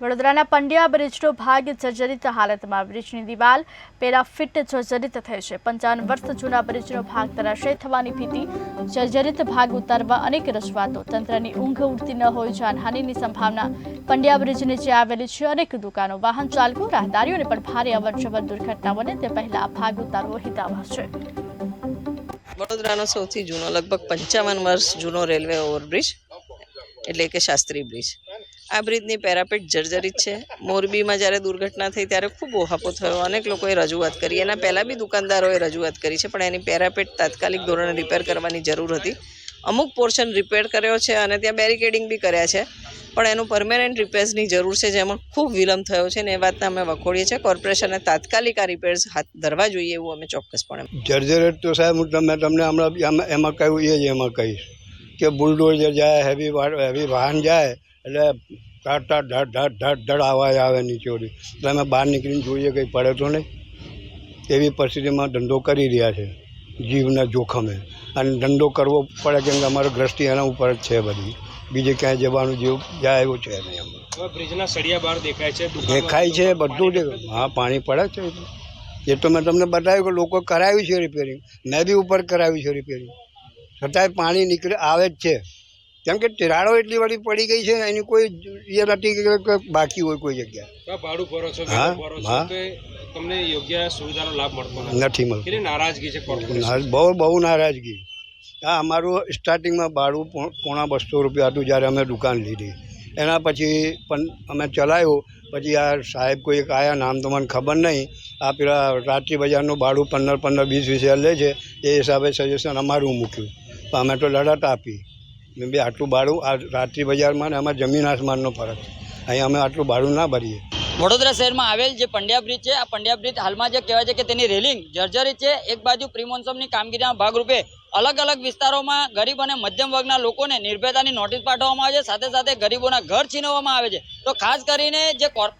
વડોદરાના પંડ્યા બ્રિજનો ભાગ જર્જરિત હાલતમાં. બ્રિજની દિવાલ પેરાફિટ જર્જરિત થઈ છે. પંચાવન વર્ષ જૂના બ્રિજનો ભાગ તરાશય થવાની ભીતિ. જર્જરિત ભાગ ઉતારવા અનેક રજૂઆતો. તંત્રની ઊંઘ ઉડતી ન હોય, જાનહાનિની સંભાવના. પંડ્યા બ્રિજ નીચે આવેલી છે અનેક દુકાનો. વાહન ચાલકો, રાહદારીઓને પણ ભારે અવરજવર દુર્ઘટના બને તે પહેલા ભાગ ઉતારવો હિતાવહ છે. વડોદરાનો સૌથી જૂનો, લગભગ પંચાવન વર્ષ જૂનો રેલવે ઓવરબ્રિજ, એટલે કે શાસ્ત્રી બ્રિજ. આ બ્રિજની પેરાપેટ જર્જરિત છે. મોરબીમાં જ્યારે દુર્ઘટના થઈ ત્યારે ખૂબ ઓહાપો થયો. અનેક લોકોએ રજૂઆત કરી. એના પહેલાં બી દુકાનદારોએ રજૂઆત કરી છે, પણ એની પેરાપેટ તાત્કાલિક ધોરણે રિપેર કરવાની જરૂર હતી. અમુક પોર્શન રિપેર કર્યો છે અને ત્યાં બેરિકેડિંગ બી કર્યા છે. પણ એનું પરમેનન્ટ રિપેર્સની જરૂર છે, જેમાં ખૂબ વિલંબ થયો છે ને એ વાતને અમે વખોડીએ છીએ. કોર્પોરેશને તાત્કાલિક આ રિપેર્સ હાથ ધરવા જોઈએ એવું અમે ચોક્કસપણે જર્જરેટ તો સાહેબ, હું તમે તમને હમણાં એમાં એમાં કહ્યું, એ જ એમાં કહીશ કે બુલડોઝર જાય હેવી હેવી વાહન જાય એટલે ટાટ ટાટ ઢાટ ઢાટ ઢાટ ધડ અવાજ આવે નીચોડી એટલે અમે બહાર નીકળીને જોઈએ કંઈ પડે તો નહીં. એવી પરિસ્થિતિમાં ધંધો કરી રહ્યા છે જીવના જોખમે. અને ધંધો કરવો પડે કેમ કે અમારો દ્રષ્ટિ એના ઉપર જ છે બધી. બીજે ક્યાંય જવાનું જેવું જાય એવું છે નહીં અમારું. બ્રિજના સળિયા બહાર દેખાય છે દેખાય છે બધું જ હા પાણી પડે છે. એ તો મેં તમને બતાવ્યું કે લોકો કરાવ્યું છે રિપેરિંગ મેં બી ઉપર કરાવ્યું છે રિપેરિંગ છતાંય પાણી નીકળે આવે જ છે. કેમ કે તિરાડો એટલી બધી પડી ગઈ છે એની કોઈ એ નથી બાકી હોય કોઈ જગ્યાએ. ભાડું ભરો છો હા. તમને યોગ્ય સુવિધાનો લાભ મળતો નથી. મળતો. કેટલી નારાજગી છે બહુ બહુ નારાજગી. હા અમારું સ્ટાર્ટિંગમાં ભાડું પોણા બસો રૂપિયા હતું જ્યારે અમે દુકાન લીધી. એના પછી પણ અમે ચલાવ્યું પછી આ સાહેબ કોઈ એક આયા નામ તો મને ખબર નહીં. આ પેલા રાત્રિ બજારનું ભાડું પંદર પંદર વીસ વીસ લે છે. એ હિસાબે સજેશન અમારું મૂક્યું. તો અમે તો લડત આપી. મેં બી આટલું ભાડું આ રાત્રિ બજારમાં ને આમાં જમીન આસમાનનો ફરક. અહીં અમે આટલું ભાડું ના ભરીએ. વડોદરા શહેરમાં આવેલ જે પંડ્યા બ્રિજ છે, આ પંડ્યા બ્રિજ હાલમાં જે કહેવાય છે કે તેની રેલિંગ જર્જરિત છે. એક બાજુ પ્રિમોન્સમની કામગીરીના ભાગરૂપે અલગ અલગ વિસ્તારોમાં ગરીબ અને મધ્યમ વર્ગના લોકોને નિર્ભયતાની નોટિસ પાઠવવામાં આવે છે. સાથે સાથે ગરીબોના ઘર છીનવવામાં આવે છે. તો ખાસ કરીને જે કોર્પ